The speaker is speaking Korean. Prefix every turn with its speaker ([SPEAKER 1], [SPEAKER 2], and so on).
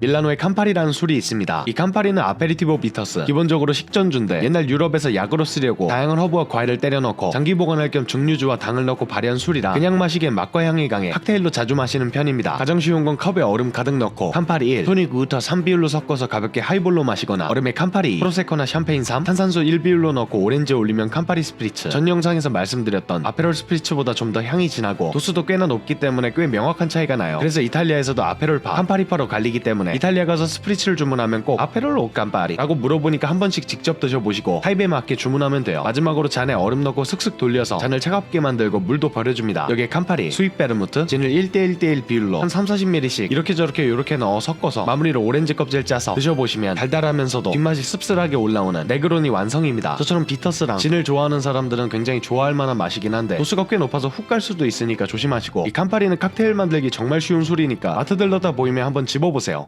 [SPEAKER 1] 밀라노에 캄파리라는 술이 있습니다. 이 캄파리는 아페리티보 비터스. 기본적으로 식전주인데 옛날 유럽에서 약으로 쓰려고 다양한 허브와 과일을 때려 넣고 장기 보관할 겸 증류주와 당을 넣고 발효한 술이라 그냥 마시기엔 맛과 향이 강해 칵테일로 자주 마시는 편입니다. 가장 쉬운 건 컵에 얼음 가득 넣고 캄파리 1, 토닉 우터 3비율로 섞어서 가볍게 하이볼로 마시거나 얼음에 캄파리 2, 프로세코나 샴페인 3, 탄산수 1비율로 넣고 오렌지 올리면 캄파리 스프리츠. 전 영상에서 말씀드렸던 아페롤 스프리츠보다 좀 더 향이 진하고 도수도 꽤나 높기 때문에 꽤 명확한 차이가 나요. 그래서 이탈리아에서도 아페롤파, 캄파리파로 갈리기 때문에 이탈리아 가서 스프리츠를 주문하면 꼭 아페롤 오 캄파리 라고 물어보니까 한 번씩 직접 드셔보시고 타입에 맞게 주문하면 돼요. 마지막으로 잔에 얼음 넣고 슥슥 돌려서 잔을 차갑게 만들고 물도 버려줍니다. 여기에 캄파리, 스윗 베르무트, 진을 1대1대1 비율로 한 3, 40ml씩 이렇게 저렇게 이렇게 넣어 섞어서 마무리로 오렌지 껍질 짜서 드셔보시면 달달하면서도 뒷맛이 씁쓸하게 올라오는 네그론이 완성입니다. 저처럼 비터스랑 진을 좋아하는 사람들은 굉장히 좋아할 만한 맛이긴 한데 도수가 꽤 높아서 훅 갈 수도 있으니까 조심하시고 이 캄파리는 칵테일 만들기 정말 쉬운 술이니까 마트 들러다 보이면 한번 집어보세요.